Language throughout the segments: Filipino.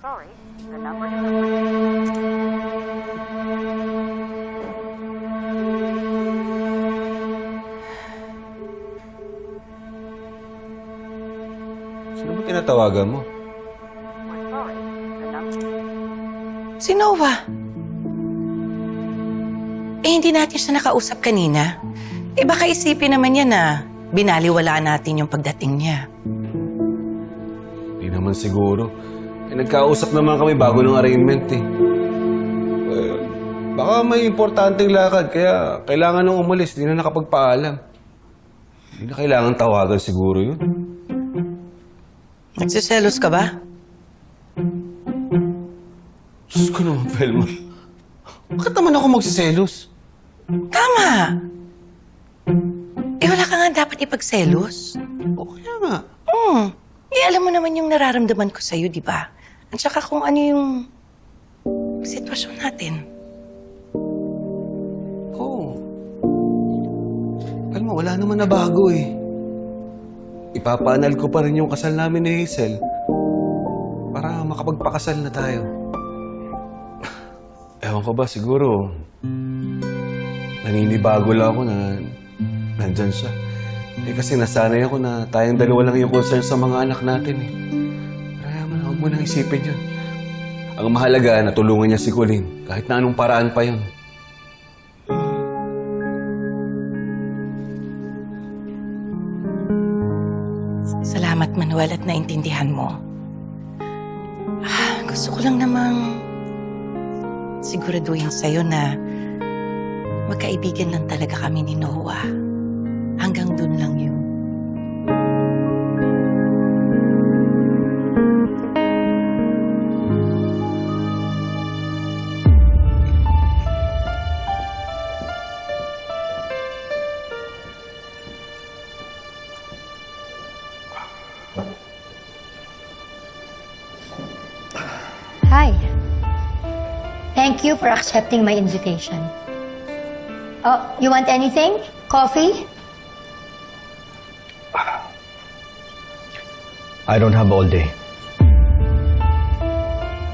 sorry. The number Sino ba tinatawagan mo? We're sorry. The number Si Nova. Eh, hindi natin siya nakausap kanina. Eh, baka isipin naman niya na binaliwala natin yung pagdating niya. Hindi naman siguro. Eh, nagkausap naman kami bago ng arraignment eh. Eh, baka may importanteng lakad, kaya kailangan nung umalis. Hindi na nakapagpaalam. Hindi na kailangan tawagan siguro yun. Nagsiselos ka ba? Diyos ko naman, Velma. Bakit naman ako magsiselos? Tama! Eh, wala ka nga dapat ipagselos. O kaya nga. Hmm. Eh, alam mo naman yung nararamdaman ko sa'yo, di ba? At saka kung ano yung sitwasyon natin. Oo. Alam mo, wala naman na bago eh. Ipapaanal ko pa rin yung kasal namin ni Hazel para makapagpakasal na tayo. Ewan ko ba, siguro naninibago lang ako na nandyan siya. Eh kasi nasanay ako na tayong dalawa lang yung concern sa mga anak natin eh. Huwag mo nang isipin yun. Ang mahalaga, natulungan niya si Colleen. Kahit na anong paraan pa yun. Salamat, Manuel, at naintindihan mo. Ah, gusto ko lang namang siguraduhin sa'yo na magkaibigan lang talaga kami ni Noah. Hi. Thank you for accepting my invitation. Oh, you want anything? Coffee? I don't have all day.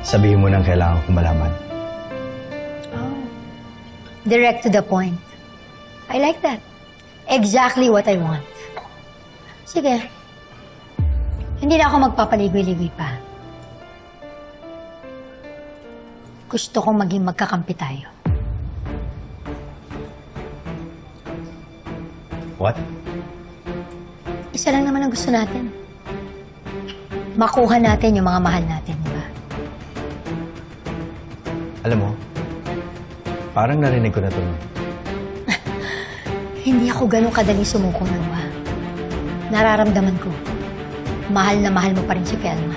Sabihin mo nang kailangan kong malaman. Oh. Direct to the point. I like that. Exactly what I want. Sige. Hindi na ako magpapaligoy-ligoy pa. Gusto kong maging magkakampi tayo. What? Isa lang naman ang gusto natin. Makuha natin yung mga mahal natin, di ba? Alam mo, parang narinig ko na to. Hindi ako ganun kadaling sumuko, Noah. Nararamdaman ko, mahal na mahal mo pa rin si Felma.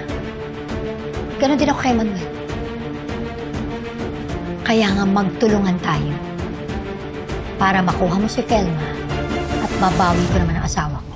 Ganon din ako kay Manuel. Kaya nga magtulungan tayo para makuha mo si Felma at babawi ko naman ang asawa